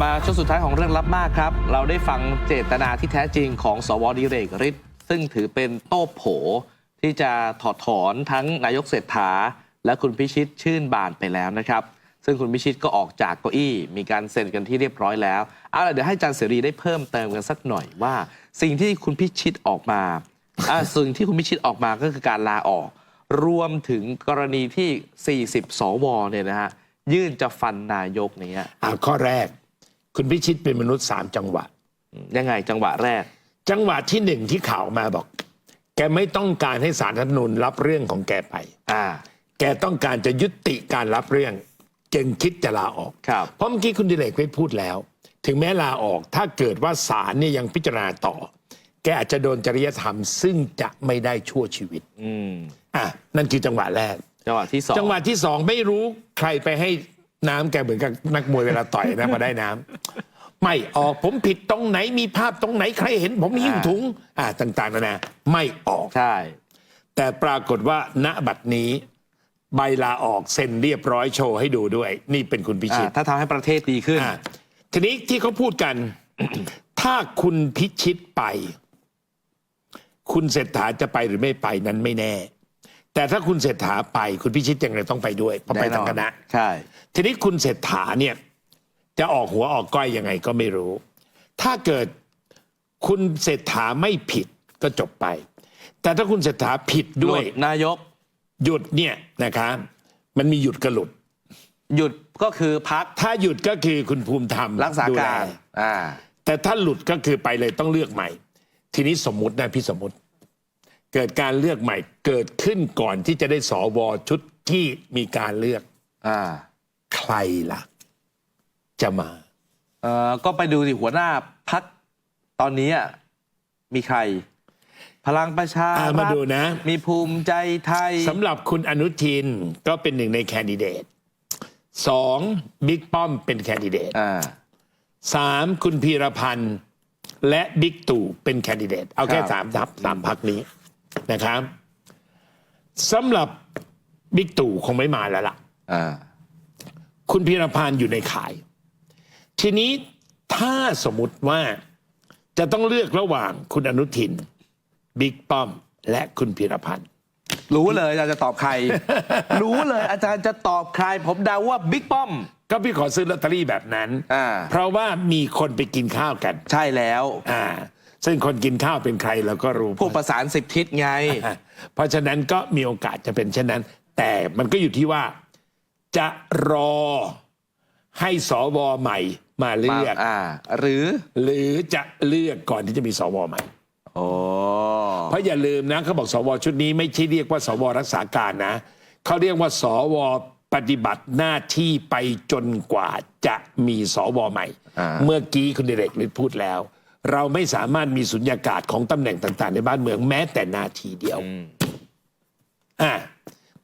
มาช่วงสุดท้ายของเรื่องลับมากครับ เราได้ฟังเจตนาที่แท้จริงของสวดิเรกฤทธิ์ซึ่งถือเป็นโต้โผ ที่จะถอดถอนทั้งนายกเศรษฐา และคุณพิชิตชื่นบานไปแล้วนะครับ ซึ่งคุณพิชิตก็ออกจากเก้าอี้ มีการเซ็นกันที่เรียบร้อยแล้วเอาล่ะเดี๋ยวให้อาจารย์เสรีได้เพิ่มเติมกันสักหน่อยว่า สิ่งที่คุณพิชิตออกมาอ่าสิ่งที่คุณพิชิตออกมาก็คือการลาออก รวมถึงกรณีที่ 40 สวเนี่ยนะฮะยื่นจะฟันนายกเนี้ยอ่าข้อแรก คุณพิชิตเป็นมนุษย์สามจังหวะ ยังไงจังหวะแรก จังหวะที่หนึ่งที่ข่าวมาบอก แกไม่ต้องการให้สารรัฐธรรมนูญรับเรื่องของแกไป อ่า แกต้องการจะยุติการรับเรื่องจึงคิดจะลาออก ครับ เพราะเมื่อกี้คุณดิเลกได้พูดแล้ว ถึงแม้ลาออกถ้าเกิดว่าศาลเนี่ยยังพิจารณาต่อ แกอาจจะโดนจริยธรรม ซึ่งจะไม่ได้ชั่วชีวิตอืม อะนั่นคือจังหวะแรก จังหวะที่สองจังหวะที่สองไม่รู้ใครไปให้ น้ำแกเหมือนกับนักมวยเวลาต่อยนะมาได้น้ำไม่ออกผมผิดตรงไหนมีภาพตรงไหนใครเห็น ผมหิ้วถุง อ่าต่างๆนานาไม่ออก ใช่ แต่ปรากฏว่าณบัดนี้ ใบลาออกเซ็นเรียบร้อยโชว์ให้ดูด้วย นี่เป็นคุณพิชิอ่าตถ้าทำให้ประเทศดีขึ้น อะทีนี้ที่เขาพูดกัน ถ้าคุณพิชิตไป คุณเศรษฐาจะไปหรือไม่ไปนั้นไม่แน่ แต่ถ้าคุณเศรษฐาไปคุณพิชิตยังไงต้องไปด้วยเพราะไปแน่นทั้องนคณะ ใช่ ทีนี้คุณเศรษฐาเนี่ย จะออกหัวออกก้อยยังไงก็ไม่รู้ ถ้าเกิดคุณเศรษฐาไม่ผิดก็จบไป แต่ถ้าคุณเศรษฐาผิดด้วยหลุนายก หยุดเนี่ยนะคะมันมีหยุดกระหลุด หยุดก็คือพักถ้าหยุดก็คือคุณภูมิธรรมรักษาดูแลการอ่าแต่ถ้าหลุดก็คือไปเลยต้องเลือกใหม่ ทีนี้สมมตินะพี่สมมติ เกิดการเลือกใหม่เกิดขึ้นก่อนที่จะได้สวชุดที่มีการเลือกอ่าใครล่ะ จะมา เอ่อก็ไปดูสิหัวหน้าพักตอนนี้อะมีใคร พลังประชาอ่ารัมาฐดูนะ มีภูมิใจไทย สำหรับคุณอนุทินก็เป็นหนึ่งในแคนดิเดตสองบิ๊กป้อมเป็นแคนดิเดตอ่า สามคุณพีรพันธ์และบิ๊กตู่เป็นแคนดิเดต เอาแค่ครับ สามทับสามพักนี้ นะครับสำหรับบิ๊กตู่คงไม่มาแล้วล่ะอ่าคุณพีรพันธ์อยู่ในข่าย ทีนี้ถ้าสมมติว่าจะต้องเลือกระหว่างคุณอนุทินบิ๊กป้อม และคุณพีรพันธ์รู้เลยอาจารย์จะตอบใคร รู้เลยอาจารย์จะตอบใคร ผมเดาว่าบิ๊กป้อม ก็พี่ขอซื้อลอตเตอรี่แบบนั้นอ่าเพราะว่ามีคนไปกินข้าวกัน ใช่แล้ว อ่า ซึ่งคนกินข้าวเป็นใครเราก็รู้ ผู้ประสานสิบทิศไงอะเพราะฉะนั้นก็มีโอกาสจะเป็นเช่นนั้น แต่มันก็อยู่ที่ว่าจะรอให้สวใหม่มาเลือกอ่า หรือ หรือจะเลือกก่อนที่จะมีสวใหม่โอ้เพราะอย่าลืมนะเขาบอกสวชุดนี้ไม่ใช่เรียกว่า สวรักษาการนะเขาเรียกว่า สวปฏิบัติหน้าที่ไปจนกว่าจะมีสวใหม่อ่าเมื่อกี้คุณเดเรกฤทธิ์พูดแล้ว เราไม่สามารถมีสุญญากาศของตำแหน่งต่างๆ ในบ้านเมืองแม้แต่นาทีเดียวอ่า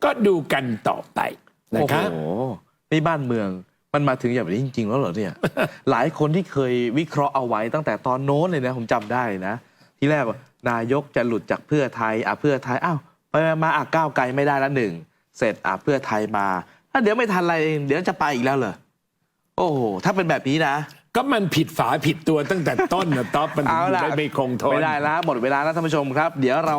ก็ดูกันต่อไปนะโอ้คโหรับนี่บ้านเมืองมันมาถึงอย่างนี้จริง ๆ แล้วเหรอเนี่ย หลายคนที่เคยวิเคราะห์เอาไว้ตั้งแต่ตอนโน้นเลยนะ ผมจำได้นะ ที่แรกว่านายกจะหลุดจากเพื่อไทยอะเพื่อไทยอ้าวไปมาอะก้าวไกลไม่ได้ละหนึ่งเสร็จอะเพื่อไทยมาอะเดี๋ยวไม่ทันอะไรเองเดี๋ยวจะไปอีกแล้วเหรอโอ้โหถ้าเป็นแบบนี้นะ ก็มันผิดฝาผิดตัวตั้งแต่ต้นนะต๊อปมันเอาล่ะไม่ไม่คงทน ไม่ได้แล้วหมดเวลาแล้วท่านผู้ชมครับ เดี๋ยวเรา